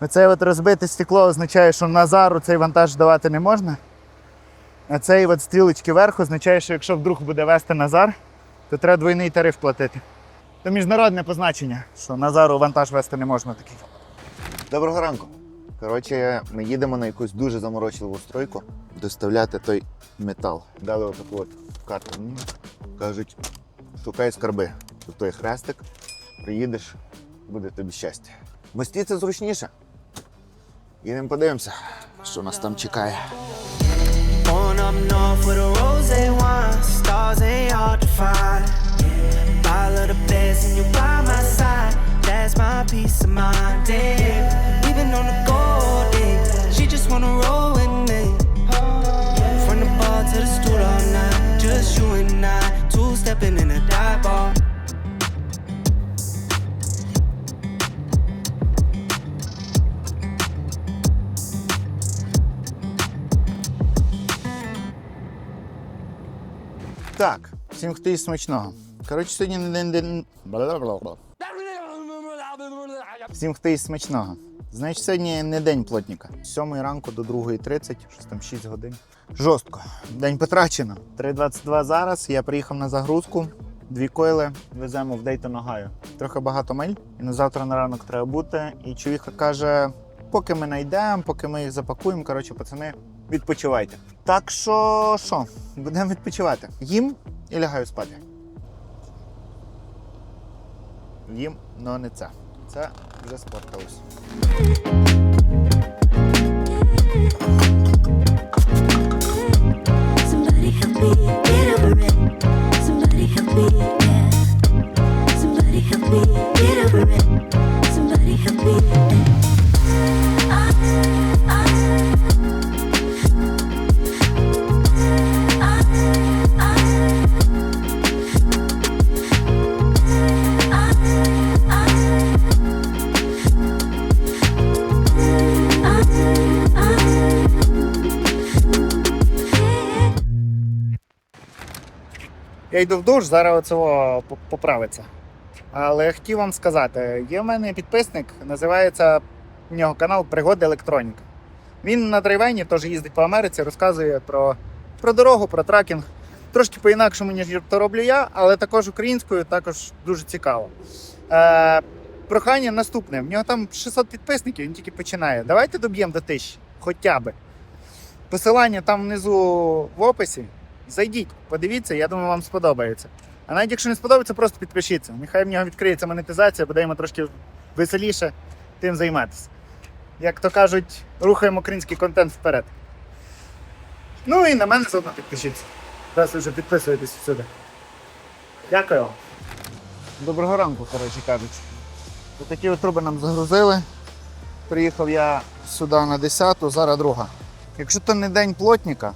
Оце от розбите стекло означає, що Назару цей вантаж давати не можна. А цей от стрілочки вверху означає, що якщо вдруг буде вести Назар, то треба двойний тариф платити. Це міжнародне позначення, що Назару вантаж вести не можна такий. Доброго ранку. Коротше, ми їдемо на якусь дуже заморочливу стройку доставляти той метал. Дали отаку от карту. Кажуть, шукай скарби. Тут той хрестик, приїдеш, буде тобі щастя. Мості це зручніше. Їдемо подивимося, що нас там чекає. Born up north with a rose wine, stars ain't hard to find. Bottle of the best and you by my side, that's my peace of mind. Yeah. Even on the gold day, she just wanna roll Всім хто їсть смачного. Коротше, сьогодні не день. день... Всім хто їсть смачного. Значить, сьогодні не день плотника. З 7 ранку до 2.30, щось там 6 годин. Жорстко. День потрачено. 3.22 зараз. Я приїхав на загрузку. Дві койли веземо в Дейтон, Огайо. Трохи багато миль. І на завтра на ранок треба бути. І чоловіка каже: поки ми знайдемо, поки ми їх запакуємо, коротше, пацани, відпочивайте. Так що що, будемо відпочивати. Їм і лягаю спати. Їм, але не це. Це вже спортилось. Somebody help me get over it. Somebody help me, Я йду в душ, зараз оцього по- поправиться. Але хотів вам сказати, є в мене підписник, називається в нього канал Пригоди Електроніка. Він на драйвені теж їздить по Америці, розказує про, про дорогу, про тракінг. Трошки по-інакшому, ніж то роблю я, але також українською, також дуже цікаво. Е, прохання наступне: в нього там 600 підписників, він тільки починає. Давайте доб'ємо до тисячі, хоча би. Посилання там внизу в описі. Зайдіть, подивіться, я думаю, вам сподобається. А навіть якщо не сподобається, просто підпишіться. Нехай в нього відкриється монетизація, буде йому трошки веселіше тим займатися. Як то кажуть, рухаємо український контент вперед. Ну і на мене заодно підпишіться. Раз ви вже підписуєтесь всюди. Дякую. Доброго ранку, коротше кажучи. Такі от труби нам загрузили. Приїхав я сюди на 10, зараз друга. Якщо то не день плотника,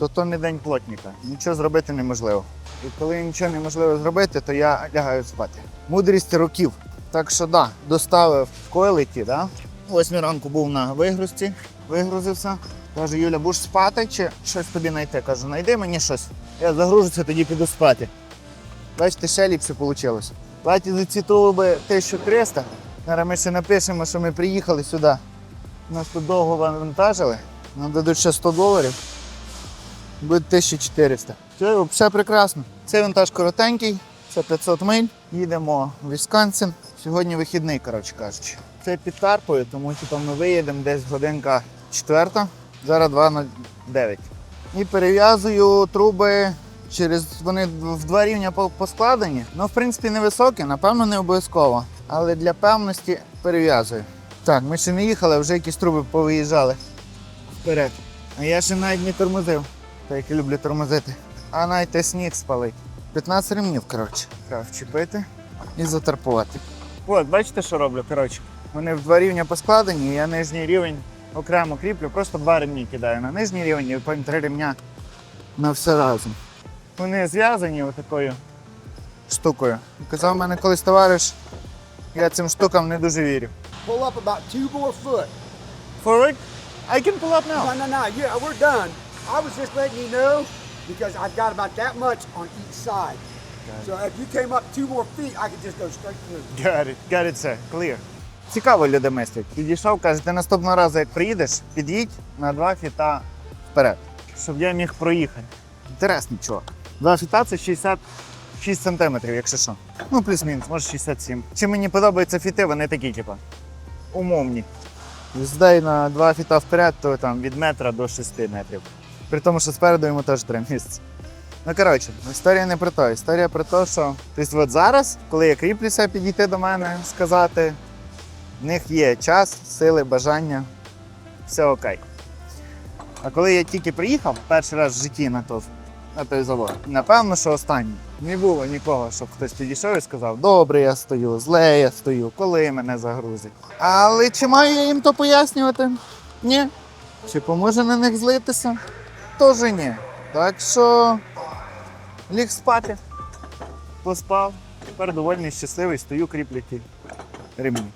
то то не день плотника. Нічого зробити неможливо. І коли нічого неможливо зробити, то я лягаю спати. Мудрість років. Так що да, доставив койлиті, да? Восьмій ранку був на вигрузці, вигрузився. Каже, Юля, будеш спати чи щось тобі знайти? Кажу, знайди мені щось. Я загружуся, тоді піду спати. Бачите, ще ліпше вийшло. Платі за ці труби 1300. Зараз ми ще напишемо, що ми приїхали сюди. Нас тут довго вантажили. Нам дадуть ще 100 доларів. Буде 1400. Все, все прекрасно. Цей вантаж коротенький, це 500 миль. Їдемо в Вісконсин. Сьогодні вихідний, коротше кажучи. Це під Тарпою, тому типу, ми виїдемо десь годинка четверта, зараз 2 на 9. І перев'язую труби через вони в два рівня поскладені. Ну, в принципі, невисокі, напевно, не обов'язково. Але для певності перев'язую. Так, ми ще не їхали, вже якісь труби повиїжджали вперед. А я ще навіть не тормозив, так як я люблю тормозити. А навіть сніг спалить. 15 ремнів, коротше. Треба вчепити і затарпувати. От, бачите, що роблю? Коротше, вони в два рівня поскладені, я нижній рівень окремо кріплю, просто два ремні кидаю на нижній рівень і потім три ремня на все разом. Вони зв'язані отакою штукою. Казав мене колись товариш, я цим штукам не дуже вірю. pull up about two more foot. For it, I can pull up now. No, no, no. Yeah, we're done. I was just letting you know because I've got about that much on each side. So if you came up two more feet, I could just go straight through. Got it, got it, sir. Clear. Цікаво люди мислять. Підійшов, каже, ти наступного разу, як приїдеш, під'їдь на два фіта вперед, щоб я міг проїхати. Інтересний чувак. Два фіта це 66 сантиметрів, якщо що. Ну, плюс-мінус, може 67. Чи мені подобаються фіти, вони такі, типу, умовні. Здай на два фіта вперед, то там від метра до 6 метрів. При тому, що спереду йому теж 3 місяці. Ну, коротше, історія не про то. Історія про те, що тобто, от зараз, коли я кріплюся підійти до мене, сказати, в них є час, сили, бажання, все окей. А коли я тільки приїхав перший раз в житті на, то, на той завод, напевно, що останній. Не було нікого, щоб хтось підійшов і сказав, добре, я стою, зле я стою, коли мене загрузять. Але чи маю я їм то пояснювати? Ні. Чи поможе на них злитися? Теж ні. Так що ліг спати, поспав, тепер довольний щасливий, стою кріпляті ремні.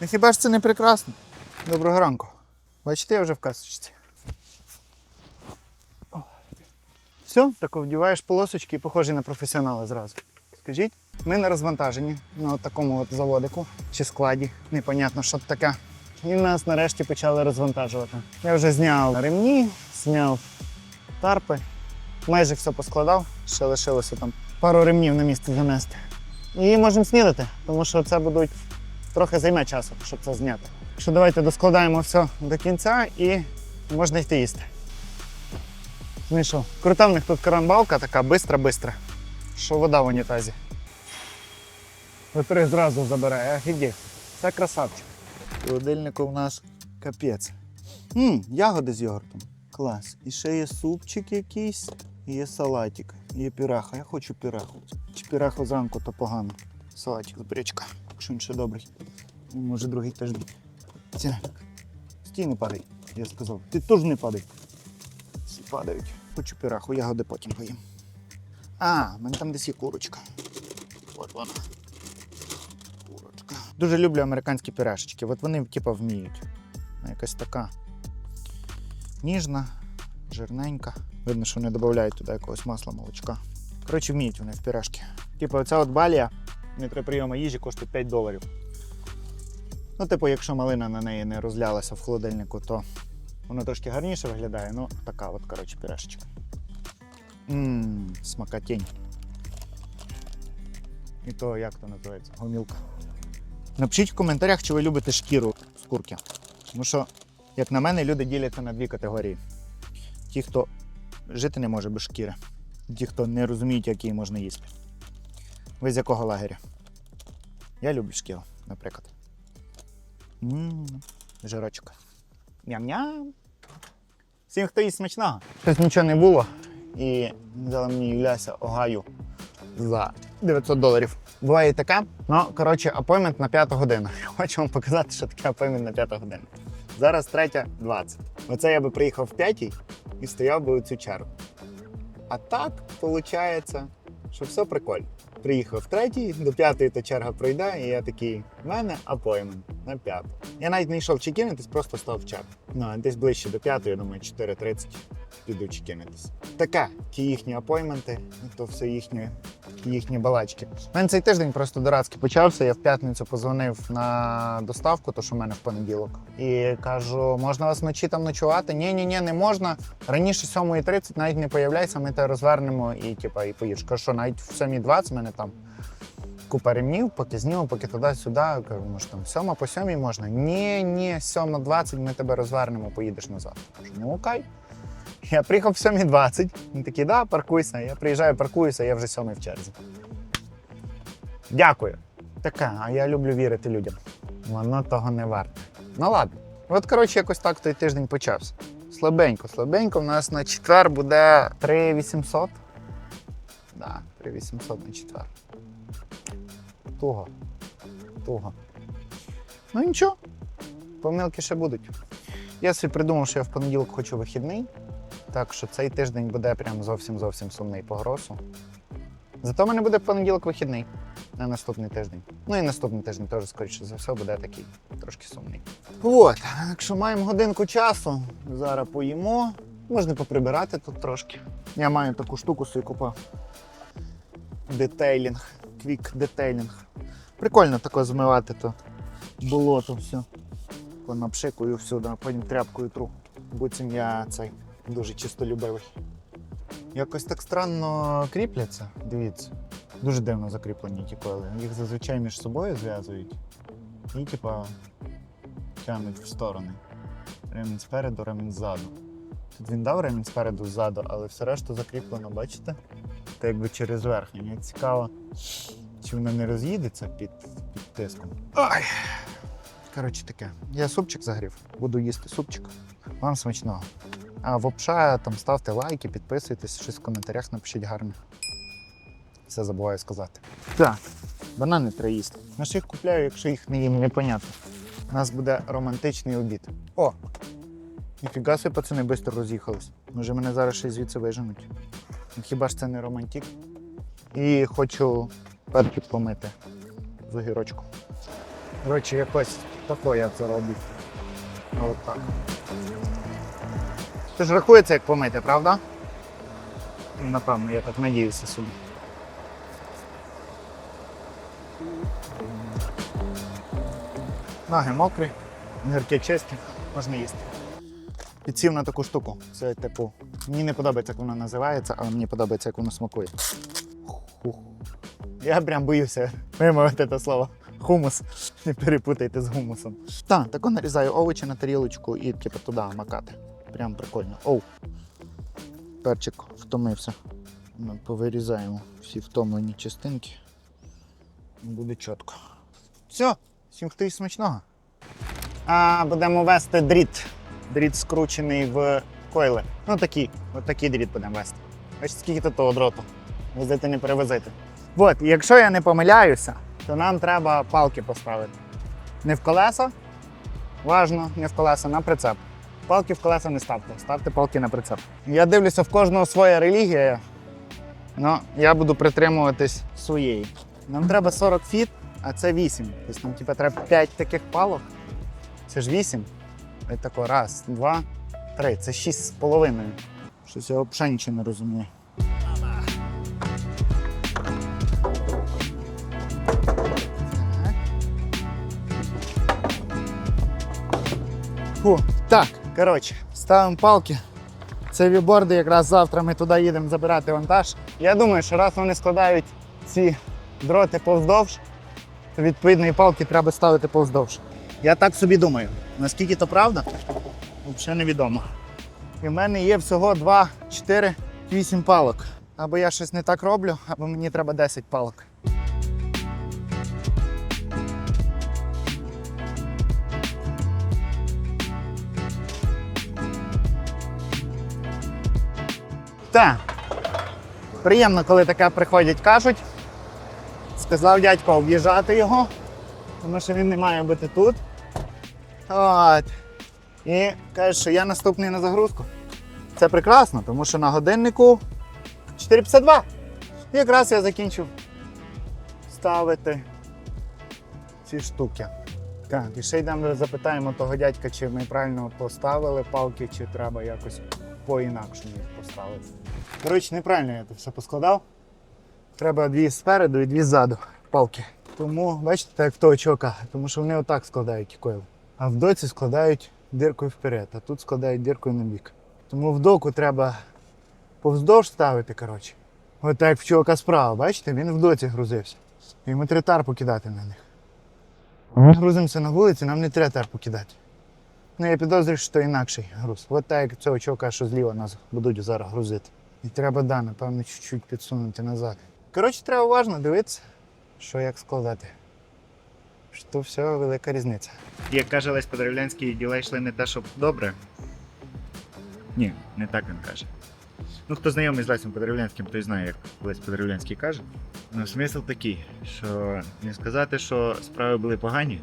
Ну хіба ж це не прекрасно? Доброго ранку. Бачите, я вже в касочці. О. Все, так вдіваєш полосочки і похожий на професіонала зразу. Скажіть, ми на розвантаженні на от такому от заводику чи складі. Непонятно, що це таке. І нас нарешті почали розвантажувати. Я вже зняв ремні, зняв тарпи, майже все поскладав, ще лишилося там пару ремнів на місце занести. І можемо снідати, тому що це будуть трохи займе часу, щоб це зняти. Що давайте доскладаємо все до кінця і можна йти їсти. Знайшов. Крута в них тут карамбалка така бистра-бистра, що вода в унітазі. Витри зразу забирає, офігеть. Це красавчик. В холодильнику у нас капець. Мм, ягоди з йогуртом. Клас. І ще є супчик якийсь, і є салатик, є піраха. Я хочу піраху. Чи піраху зранку, то погано. Салатик з бречка, якщо він ще добрий. Ну, Може, другий теж буде. Стій, не падай, я сказав. Ти теж не падай. Всі падають. Хочу піраху, ягоди потім поїм. А, в мене там десь є курочка. От вона. Курочка. Дуже люблю американські пюрешечки. От вони, типа, вміють. Якась така ніжна, жирненька. Видно, що вони додають туди якогось масла, молочка. Коротше, вміють вони в пюрешки. Типу, оця от балія не три прийоми їжі коштує 5 доларів. Ну, типу, якщо малина на неї не розлялася в холодильнику, то воно трошки гарніше виглядає. Ну, така от, коротше, пюрешечка. Ммм, смакотень. І то, як то називається? Гомілка. Напишіть в коментарях, чи ви любите шкіру з курки. Тому що, як на мене, люди діляться на дві категорії: ті, хто жити не може без шкіри, ті, хто не розуміють, як її можна їсти. Ви з якого лагеря? Я люблю шкіру, наприклад. Ммм, жирочок. Ням-ням. Всім, хто їсть смачного. Щось нічого не було. І взяла мені Юляся Огаю за 900 доларів. Буває і таке. Ну, коротше, апоймент на 5 годину. Хочу вам показати, що таке апоймент на 5 годину. Зараз 3.20. Оце я би приїхав в п'ятій і стояв би у цю чергу. А так, виходить, що все прикольно. Приїхав в третій, до п'ятої та черга пройде, і я такий, в мене апоймент на п'яту. Я навіть не йшов чекінитись, просто став в чергу. Ну, десь ближче до п'ятої, я думаю, 4.30 піду чекінитись. Таке, ті їхні апойменти, то все їхні, їхні балачки. У мене цей тиждень просто дурацький почався. Я в п'ятницю позвонив на доставку, то що в мене в понеділок. І кажу, можна вас вночі там ночувати? Ні, ні, ні, не можна. Раніше 7.30 навіть не появляйся, ми тебе розвернемо і типа і поїдеш. Кажу, що навіть в 7.20 в мене там купа ремнів, поки зніму, поки туди-сюди. Кажу, може там 7 по 7 можна? Ні, ні, 7.20 ми тебе розвернемо, поїдеш назад. Кажу, ну окей. Я приїхав в 7.20. Він такий, да, паркуйся. Я приїжджаю, паркуюся, я вже сьомий в черзі. Дякую. Така, а я люблю вірити людям. Воно того не варте. Ну ладно. От, коротше, якось так той тиждень почався. Слабенько, слабенько. У нас на четвер буде 3800. Да, 3800 на четвер. Туго. Туго. Ну нічого. Помилки ще будуть. Я собі придумав, що я в понеділок хочу вихідний. Так що цей тиждень буде прям зовсім зовсім сумний по гросу. Зато в мене буде понеділок вихідний на наступний тиждень. Ну і наступний тиждень теж, скоріше за все, буде такий трошки сумний. От, якщо маємо годинку часу, зараз поїмо. Можна поприбирати тут трошки. Я маю таку штуку собі купив. Детейлінг. Квік детейлінг. Прикольно тако змивати то болото все. Понапшикую всюди, потім тряпкою тру. Буцім я цей дуже чистолюбивий. Якось так странно кріпляться, дивіться. Дуже дивно закріплені ті коли. Їх зазвичай між собою зв'язують і, типа, тягнуть в сторони. Ремінь спереду, ремінь ззаду. Тут він дав ремінь спереду ззаду, але все решту закріплено, бачите? Та якби через верх. І Мені цікаво, чи воно не роз'їдеться під, під тиском. Ай! Коротше таке. Я супчик загрів, буду їсти супчик. Вам смачного. А в там ставте лайки, підписуйтесь, щось в коментарях напишіть гарне. Все забуваю сказати. Так, банани треба їсти. На що їх купляю, якщо їх не їм, непонятно. У нас буде романтичний обід. О! Ніфіга собі, пацани швидко роз'їхались. Може мене зараз ще звідси виженуть. Ну, Хіба ж це не романтик? І хочу перчик помити з огірочком. Коротше, якось тако я це роблю. От так. Це ж рахується як помити, правда? Напевно, я так надіюся собі. Ноги мокрі, гірки чисті, можна їсти. Підсів на таку штуку. Це типу. Мені не подобається, як воно називається, але мені подобається, як воно смакує. Хух. Я прям боюся вимовити це слово. Хумус. Не перепутайте з гумусом. Так, тако нарізаю овочі на тарілочку і типу туди макати. Прям прикольно. Оу. Перчик втомився. Ми повирізаємо всі втомлені частинки. Буде чітко. Все, всім хто і смачного. А будемо вести дріт. Дріт скручений в койли. Ну такий, от такий дріт будемо вести. Бачите, скільки тут того дроту. Возити не перевозити. От, якщо я не помиляюся, то нам треба палки поставити. Не в колеса, важно, не в колеса, на прицеп. Палки в колеса не ставте, ставте палки на прицеп. Я дивлюся, в кожного своя релігія. Ну, я буду притримуватись своєї. Нам треба 40 фіт, а це 8. Тобто нам типу, треба 5 таких палок. Це ж 8. Ось тако, раз, два, три. Це 6 з половиною. Щось я взагалі нічого не розумію. Так, коротше, ставимо палки. Це віборди, якраз завтра ми туди їдемо забирати вантаж. Я думаю, що раз вони складають ці дроти повздовж, то відповідно і палки треба ставити повздовж. Я так собі думаю. Наскільки то правда, взагалі невідомо. І в мене є всього 2, 4, 8 палок. Або я щось не так роблю, або мені треба 10 палок. Так. Приємно, коли таке приходять, кажуть. Сказав дядько об'їжджати його, тому що він не має бути тут. От. І каже, що я наступний на загрузку. Це прекрасно, тому що на годиннику 4,52. І якраз я закінчив ставити ці штуки. Так, і ще йдемо запитаємо того дядька, чи ми правильно поставили палки, чи треба якось по-інакшому поставити. Коротше, неправильно я це все поскладав. Треба дві спереду і дві ззаду палки. Тому, бачите, так в того чувака, тому що вони отак складають койл. А в доці складають диркою вперед, а тут складають диркою на бік. Тому в доку треба повздовж ставити, коротше. От так як в чувака справа, бачите, він в доці грузився. Йому треба тарпу кидати на них. Ми грузимося на вулиці, нам не треба тарпу кидати. Ну, я підозрюю, що інакший груз. От так як цього чувака, що зліва нас будуть зараз грузити. І треба, да, напевно, чуть-чуть підсунути назад. Коротше, треба уважно дивитися, що як складати. Що все велика різниця. Як каже Лесь Подорівлянський, діла йшли не те, щоб добре. Ні, не так він каже. Ну, хто знайомий з Лесем Подорівлянським, той знає, як Лесь Подорівлянський каже. Ну, смисл такий, що не сказати, що справи були погані,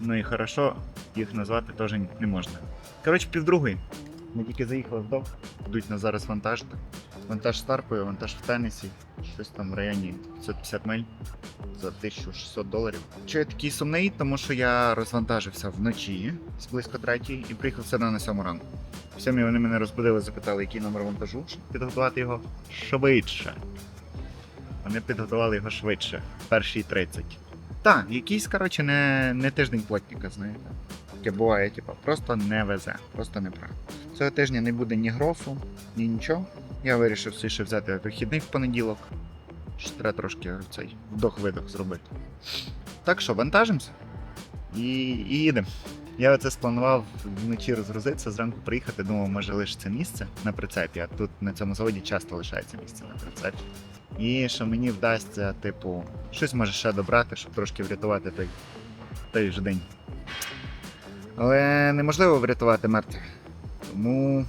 ну і хорошо, їх назвати теж не можна. Коротше, півдругої. Ми тільки заїхали вдох, йдуть на зараз вантаж. Вантаж з тарпою, вантаж в тенісі. Щось там в районі 550 миль за 1600 доларів. Чи я такий сумний, тому що я розвантажився вночі з близько третій і приїхав сюди на сьому ранку. В вони мене розбудили, запитали, який номер вантажу, щоб підготувати його швидше. Вони підготували його швидше, в першій 30. Так, якийсь, коротше, не, не тиждень плотника, знаєте. Таке буває, типу, просто не везе, просто не прав. Цього тижня не буде ні грофу, ні нічого. Я вирішив все ще взяти вихідний в понеділок. Ще треба трошки цей вдох-видох зробити. Так що, вантажимося і, і їдемо. Я оце спланував вночі розгрузитися, зранку приїхати, думав, може лишиться місце на прицепі, а тут на цьому заводі часто лишається місце на прицепі. І що мені вдасться, типу, щось може ще добрати, щоб трошки врятувати той, той же день. Але неможливо врятувати мертвих. Тому.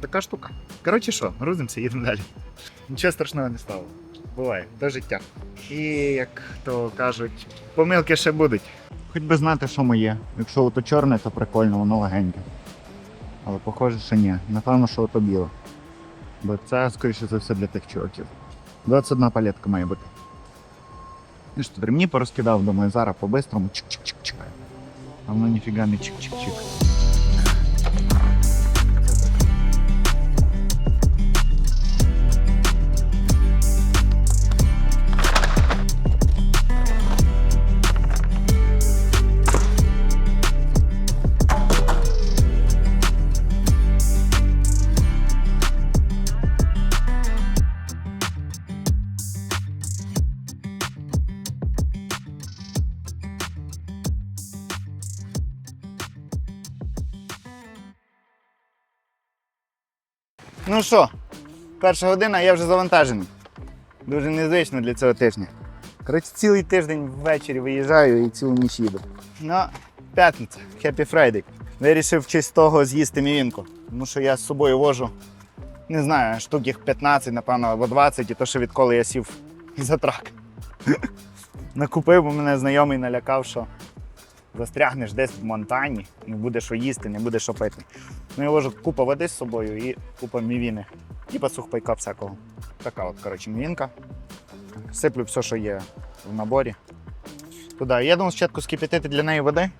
Така штука. Коротше що, грузимося, їдемо далі. Нічого страшного не стало. Буває, то життя. І як то кажуть, помилки ще будуть. Хоч би знати, що моє. Якщо ото чорне, то прикольно, воно легеньке. Але похоже, що ні. Напевно, що ото біле. Бо це, скоріше за все, для тих чуваків. 21 палетка має бути. Ну що, ремні порозкидав, думаю, зараз по-бистрому чик-чик-чик-чик. А воно ніфіга не чик-чик-чик. Ну що, перша година, я вже завантажений. Дуже незвично для цього тижня. Коротше, цілий тиждень ввечері виїжджаю і цілу ніч їду. Ну, п'ятниця, Happy Friday. Вирішив в честь того з'їсти мівінку. Тому що я з собою вожу, не знаю, штук їх 15, напевно, або 20, і то, що відколи я сів за трак. Накупив, бо мене знайомий налякав, що застрягнеш десь в Монтані, не буде що їсти, не буде що пити. Ну, я вожу купа води з собою і купа мівіни. Типа сухпайка всякого. Така от, коротше, мівінка. Сиплю все, що є в наборі. Туди. Я думав спочатку скипятити для неї води.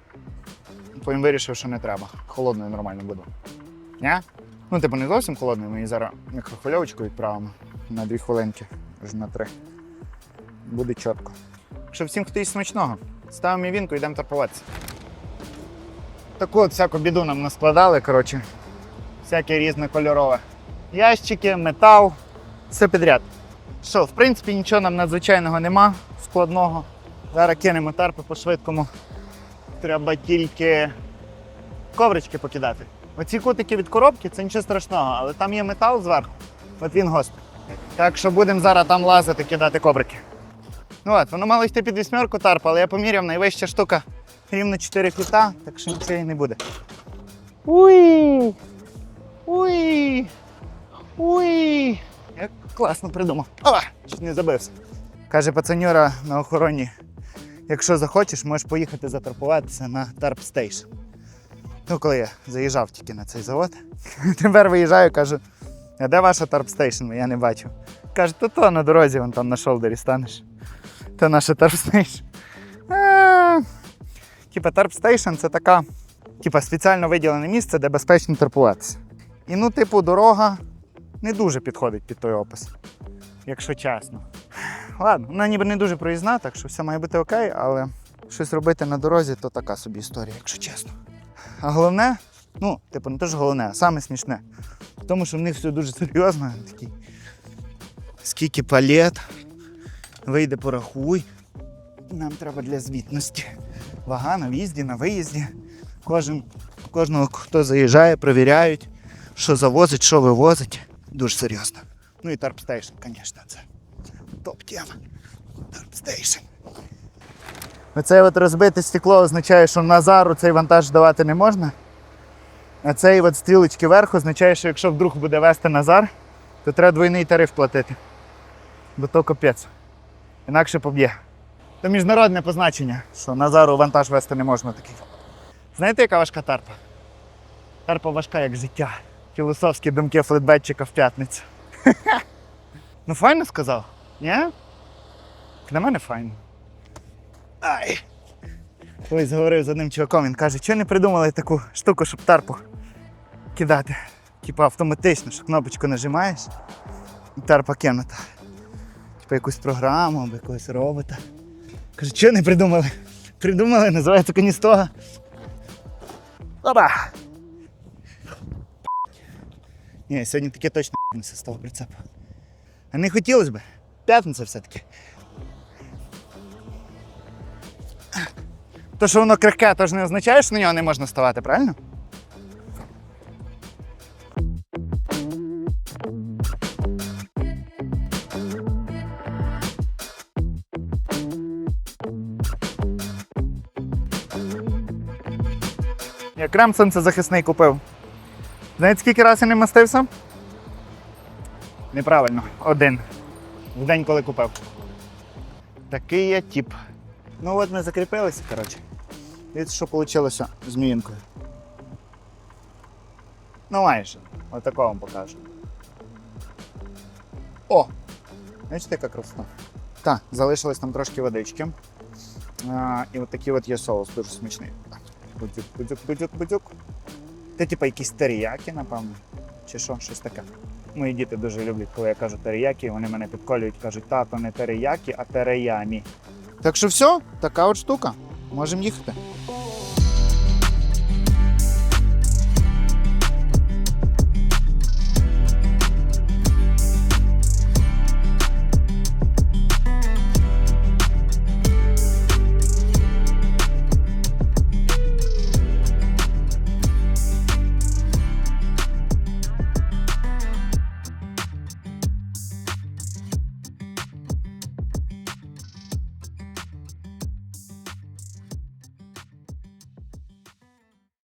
Потім вирішив, що не треба. Холодною нормально буде. Ня? Ну, типу, не зовсім холодною, ми її зараз мікрохвильовочку відправимо на 2 хвилинки, аж на 3. Буде чітко. Щоб всім хто їсть смачного. Ставимо мівінку йдемо торпуватися. Таку от всяку біду нам наскладали, коротше. Всяке різне кольорове. Ящики, метал, все підряд. Що, в принципі, нічого нам надзвичайного нема, складного. Зараз кинемо тарпи по швидкому. Треба тільки коврички покидати. Оці кутики від коробки це нічого страшного, але там є метал зверху. От він гострий. Так що будемо зараз там лазити, кидати коврики. Ну от, воно мало йти під вісьмерку тарпа, але я поміряв, найвища штука рівно 4 фіта, так що нічого і не буде. Уй! Уй! Уй! Як класно придумав. Ова! Чуть не забився. Каже пацанюра на охороні. Якщо захочеш, можеш поїхати заторпуватися на Тарп Стейшн. Ну, коли я заїжджав тільки на цей завод. Тепер виїжджаю, кажу, а де ваша Тарп Стейшн? Я не бачу. Каже, то то на дорозі, вон там на шолдері станеш. Це наша Тарп Стейшн. А, Типа Тарп Стейшн це така, типа спеціально виділене місце, де безпечно торпуватися. І ну, типу, дорога не дуже підходить під той опис, якщо чесно. Ладно, вона ніби не дуже проїзна, так що все має бути окей, але щось робити на дорозі то така собі історія, якщо чесно. А головне, ну, типу, не те ж головне, а саме смішне. Тому, що в них все дуже серйозно. Такі, скільки палет, вийде порахуй. Нам треба для звітності. Вага на в'їзді, на виїзді. Кожен, кожного, хто заїжджає, перевіряють, що завозить, що вивозить. Дуже серйозно. Ну і Тарп Стейшн, звісно, це топ-тема. Тарп Стейшн. Оце от розбите стекло означає, що Назару цей вантаж давати не можна. А цей от стрілочки вверх означає, що якщо вдруг буде вести Назар, то треба двойний тариф платити. Бо то капець. Інакше поб'є. Це міжнародне позначення, що Назару вантаж вести не можна такий. Знаєте, яка важка тарпа? Тарпа важка, як життя. Філософські думки флетбетчика в п'ятницю. ну файно сказав? Ні? Для мене файно. Ай. Колись говорив з одним чуваком, він каже, чого не придумали таку штуку, щоб тарпу кидати. Типа автоматично, що кнопочку нажимаєш і тарпа кинута. Типа якусь програму або якогось робота. Кажу, що не придумали? Придумали, називається каністога. Опа! Ні, сьогодні таке точно з того прицепу. А не хотілося б. П'ятниця все-таки. То, що воно крихке, то ж не означає, що на нього не можна ставати, правильно? Крем сонцезахисний купив. Знаєте, скільки разів я не мастився? Неправильно, один. В день, коли купив. Такий я тип. Ну от ми закріпилися, коротше. Дивіться, що вийшло зміїнкою. Ну майже. Отакого вам покажу. О! Бачите, яка красота. Так, залишилось там трошки водички. А, і от такий от є соус, дуже смачний. Будюк. Це типа якісь теріяки, напевно. Чи що, щось таке. Мої діти дуже люблять, коли я кажу теріяки, вони мене підколюють, кажуть, тато не теріяки, а тереямі. Так що все, така от штука. Можемо їхати.